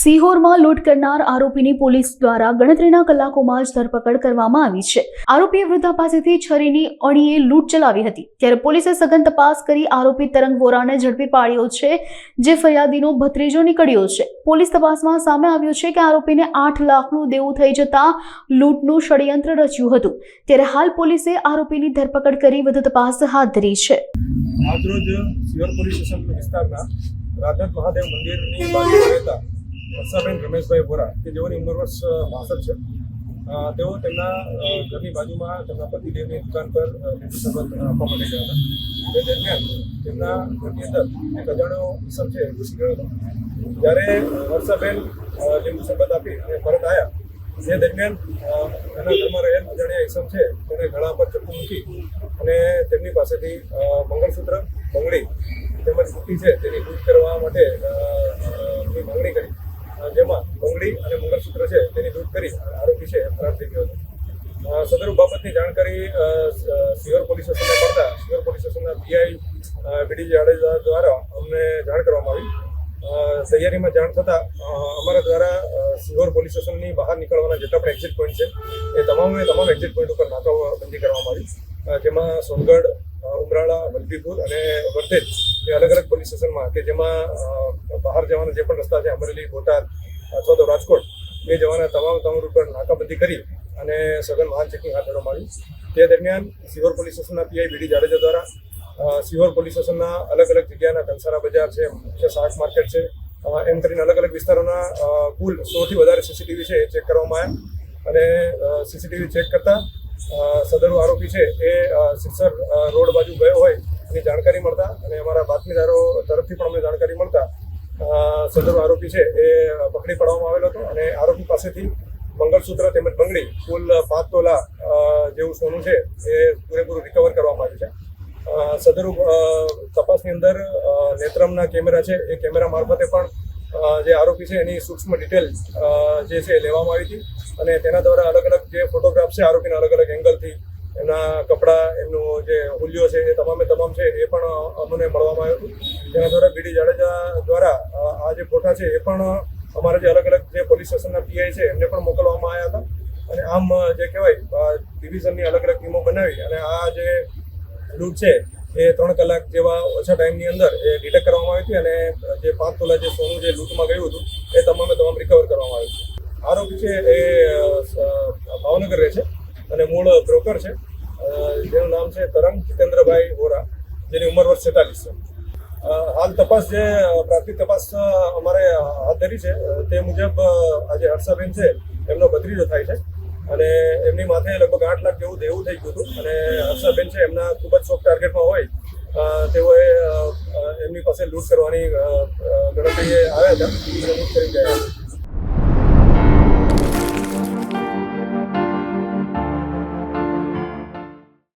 સિહોરમાં લૂંટ કરનાર આરોપીની પોલીસ દ્વારા ગણતરીના કલાકોમાં જ ધરપકડ કરવામાં આવી છે. આરોપીએ વૃદ્ધા પાસેથી છરીની અણીએ લૂંટ ચલાવી હતી, ત્યારે પોલીસે સઘન તપાસ કરી આરોપી તરંગ વોરાને ઝડપી પાડ્યો છે, જે ફરિયાદીનો ભત્રીજો નીકળ્યો છે. પોલીસ તપાસમાં સામે આવ્યું છે કે આરોપીને આઠ લાખનું દેવું થઈ જતા લૂંટનું ષડયંત્ર રચ્યું હતું. ત્યારે હાલ પોલીસે આરોપીની ધરપકડ કરી વધુ તપાસ હાથ ધરી છે. આજરોજ સિયોર પોલીસ સ્ટેશન વિસ્તારના રાધક મહાદેવ મંદિરની બાજુ રહેતા વર્ષાબેન રમેશભાઈ વોરા, કે જેઓની ઉંમર વર્ષ બાસઠ છે તેઓ તેમના ઘરની બાજુમાં તેમના પતિદેવની દુકાન પર શરબત આપવા માટે ગયા હતા. તે દરમિયાન તેમના ઘરની અંદર એક અજાણ્યો ઇસમ છે ઘૂસી ગયો હતો. જ્યારે વર્ષાબેન લીંબુ શરબત આપી અને પરત આવ્યા તે દરમિયાન એના ઘરમાં રહેલ અજાણ્યા ઇસમ છે, તેને ગળા પર ચપ્પુ મૂકી અને તેમની પાસેથી મંગળસૂત્ર, બંગડી તેમજ બુટ્ટી છે, તેની લૂંટ કરવા માટે માંગણી કરી. જેમાં બંગડી અને મંગળસૂત્ર છે તેની લૂંટ કરી આરોપી છે ફરાર થઈ ગયો હતો અ, બાબતની જાણકારી સિયોર પોલીસ સ્ટેશનને મળતા સિયોર પોલીસ સ્ટેશનના P I B D Jadeja દ્વારા અમને જાણ કરવામાં આવી. તૈયારીમાં જાણ થતાં અમારા દ્વારા સિહોર પોલીસ સ્ટેશનની બહાર નીકળવાના જેટલા પણ એક્ઝિટ પોઈન્ટ છે એ તમામે તમામ એક્ઝિટ પોઈન્ટ ઉપર નાકાબંધી કરવામાં આવી. જેમાં સોનગઢ ઉમરાળા, વલભીપુર અને વર્તેજ એ અલગ અલગ પોલીસ સ્ટેશનમાં કે જેમાં બહાર જવાના જે પણ રસ્તા છે, અમરેલી, બોટાદ અથવા તો રાજકોટ, એ જવાના તમામ તમામ રૂટ પર નાકાબંધી કરી અને સઘન વાહન ચેકિંગ હાથ ધરવામાં આવ્યું. તે દરમિયાન સિહોર પોલીસ સ્ટેશનના P I B D Jadeja દ્વારા સિહોર પોલીસ સ્ટેશનના અલગ અલગ જગ્યાના કંસારા બજાર છે, મુખ્ય શાક માર્કેટ છે એમ કરીને અલગ અલગ વિસ્તારોના કુલ સોથી વધારે સીસીટીવી છે એ ચેક કરવામાં આવ્યા. અને સીસીટીવી ચેક કરતા સદરુ આરોપી છે એ સિરસર રોડ બાજુ ગયો હોય એની જાણકારી મળતા અને અમારા બાતમીદારો તરફથી પણ અમને જાણકારી મળતા સદરુ આરોપી છે એ પકડી પાડવામાં આવેલો હતો અને આરોપી પાસેથી મંગળસૂત્ર તેમજ બંગડી, કુલ પાંચ તોલા જેવું સોનું છે એ પૂરેપૂરું રિકવર કરવામાં આવ્યું છે. સદરુ તપાસની અંદર નેત્રમના કેમેરા છે, એ કેમેરા મારફતે પણ જે આરોપી છે, એની સૂક્ષ્મ ડિટેલ જે છે લેવામાં આવી હતી. અને તેના દ્વારા અલગ અલગ જે ફોટોગ્રાફ છે, આરોપીના અલગ અલગ એંગલથી એમના કપડાં, એમનું જે હુલ્યો છે, એ તમામે તમામ છે, એ પણ અમને મળવામાં આવ્યું હતું. તેના દ્વારા બીડી જાડેજા દ્વારા આ જે ફોટા છે, એ પણ અમારા જે અલગ અલગ જે પોલીસ સ્ટેશનના પીઆઈ છે, એમને પણ મોકલવામાં આવ્યા હતા. અને આમ જે કહેવાય ડિવિઝનની અલગ અલગ ટીમો બનાવી અને આ જે લૂંટ છે એ ત્રણ કલાક જેવા ઓછા ટાઈમની અંદર એ ડિટેક્ટ કરવામાં આવી હતી અને જે પાંચ તોલા જે સોનું જે લૂંટમાં ગયું હતું, એ તમામે તમામ રિકવર કરવામાં આવ્યું છે. આરોપી છે એ ભાવનગર રહે છે અને મૂળ બ્રોકર છે. જેનું નામ છે તરંગ જીતેન્દ્રભાઈ વોરા, જેની ઉંમર વર્ષ છેતાલીસ છે. હાલ તપાસ જે પ્રાથમિક તપાસ અમારે હાથ ધરી છે તે મુજબ આજે હર્ષાબેન છે, એમનો ભત્રીજો થાય છે. અને એમની માથે લગભગ આઠ લાખ જેવું દેવું થઈ ગયું હતું. અને હર્ષાબેન છે, એમના ખૂબ જ શોખ ટાર્ગેટમાં હોય. તેઓએ એમની પાસે લૂંટ કરવાની ગણતરીએ આવ્યા હતા. લૂંટ કરી ગયા